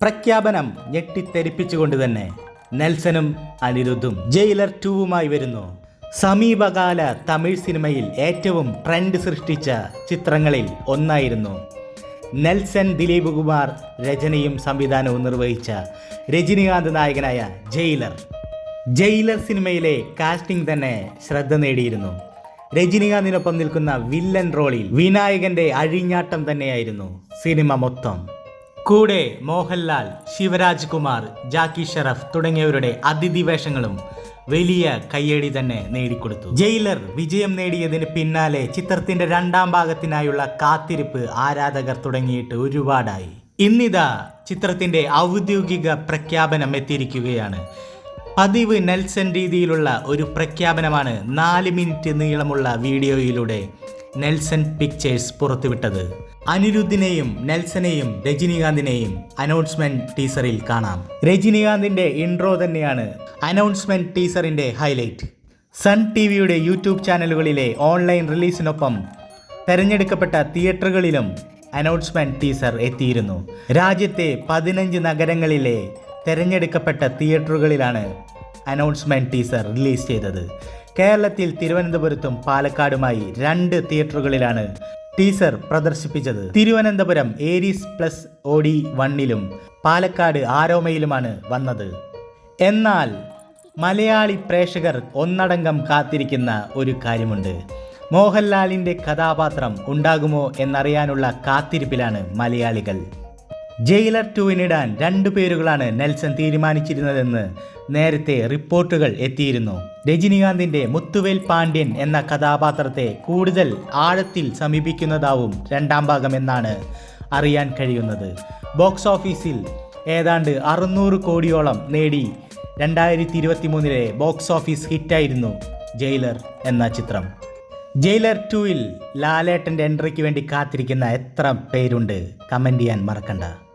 പ്രഖ്യാപനം ഞെട്ടിത്തെരിപ്പിച്ചുകൊണ്ട് തന്നെ നെൽസനും അനിരുദ്ധും ജയിലർ ടൂവുമായി വരുന്നു. സമീപകാല തമിഴ് സിനിമയിൽ ഏറ്റവും ട്രെൻഡ് സൃഷ്ടിച്ച ചിത്രങ്ങളിൽ ഒന്നായിരുന്നു. നെൽസൻ ദിലീപ് കുമാർ രചനയും സംവിധാനവും നിർവഹിച്ച രജനികാന്ത് നായകനായ ജയിലർ. ജയിലർ സിനിമയിലെ കാസ്റ്റിംഗ് തന്നെ ശ്രദ്ധ നേടിയിരുന്നു. രജനികാന്തിനൊപ്പം നിൽക്കുന്ന വില്ലൻ റോളിൽ വിനായകന്റെ അഴിഞ്ഞാട്ടം തന്നെയായിരുന്നു സിനിമ മൊത്തം. കൂടെ മോഹൻലാൽ ശിവരാജ് കുമാർ ജാക്കി ഷറഫ് തുടങ്ങിയവരുടെ അതിഥി വേഷങ്ങളും വലിയ കയ്യടി തന്നെ നേടിക്കൊടുത്തു. ജയിലർ വിജയം നേടിയതിന് പിന്നാലെ ചിത്രത്തിന്റെ രണ്ടാം ഭാഗത്തിനായുള്ള കാത്തിരിപ്പ് ആരാധകർ തുടങ്ങിയിട്ട് ഒരുപാടായി. ഇന്നിതാ ചിത്രത്തിന്റെ ഔദ്യോഗിക പ്രഖ്യാപനം എത്തിയിരിക്കുകയാണ്. പതിവ് നെൽസൺ രീതിയിലുള്ള ഒരു പ്രഖ്യാപനമാണ് നാല് മിനിറ്റ് നീളമുള്ള വീഡിയോയിലൂടെ നെൽസൺ പിക്ചേഴ്സ് പുറത്തുവിട്ടത്. അനിരുദ്ധിനെയും നെൽസനെയും രജനീകാന്തിനെയും അനൗൺസ്മെന്റ് ടീസറിൽ കാണാം. രജനീകാന്തിന്റെ ഇൻട്രോ തന്നെയാണ് അനൗൺസ്മെന്റ് ടീസറിന്റെ ഹൈലൈറ്റ് സൺ ടി വിയുടെ യൂട്യൂബ് ചാനലുകളിലെ ഓൺലൈൻ റിലീസിനൊപ്പം തെരഞ്ഞെടുക്കപ്പെട്ട തിയേറ്ററുകളിലും അനൗൺസ്മെന്റ് ടീസർ എത്തിയിരുന്നു. രാജ്യത്തെ പതിനഞ്ച് നഗരങ്ങളിലെ തെരഞ്ഞെടുക്കപ്പെട്ട തിയേറ്ററുകളിലാണ് അനൗൺസ്മെന്റ് ടീസർ റിലീസ് ചെയ്തത്. കേരളത്തിൽ തിരുവനന്തപുരത്തും പാലക്കാടുമായി രണ്ട് തിയേറ്ററുകളിലാണ് ടീസർ പ്രദർശിപ്പിച്ചത്. തിരുവനന്തപുരം ഏരീസ് പ്ലസ് ഓഡി വണ്ണിലും പാലക്കാട് ആരോമയിലുമാണ് വന്നത്. എന്നാൽ മലയാളി പ്രേക്ഷകർ ഒന്നടങ്കം കാത്തിരിക്കുന്ന ഒരു കാര്യമുണ്ട്. മോഹൻലാലിന്റെ കഥാപാത്രം ഉണ്ടാകുമോ എന്നറിയാനുള്ള കാത്തിരിപ്പിലാണ് മലയാളികൾ. ജയിലർ ടുവിനിടാൻ രണ്ടു പേരുകളാണ് നെൽസൺ തീരുമാനിച്ചിരുന്നതെന്ന് നേരത്തെ റിപ്പോർട്ടുകൾ എത്തിയിരുന്നു. രജനീകാന്തിന്റെ മുത്തുവേൽ പാണ്ഡ്യൻ എന്ന കഥാപാത്രത്തെ കൂടുതൽ ആഴത്തിൽ സമീപിക്കുന്നതാവും രണ്ടാം ഭാഗം എന്നാണ് അറിയാൻ കഴിയുന്നത്. ബോക്സ് ഓഫീസിൽ ഏതാണ്ട് അറുന്നൂറ് കോടിയോളം നേടി രണ്ടായിരത്തി ഇരുപത്തി മൂന്നിലെ ബോക്സ് ഓഫീസ് ഹിറ്റായിരുന്നു ജയിലർ എന്ന ചിത്രം. ജയിലർ ടുവിൽ ലാലേട്ടന്റെ എൻട്രിക്ക് വേണ്ടി കാത്തിരിക്കുന്ന എത്ര പേരുണ്ട്? കമന്റ് ചെയ്യാൻ മറക്കണ്ട.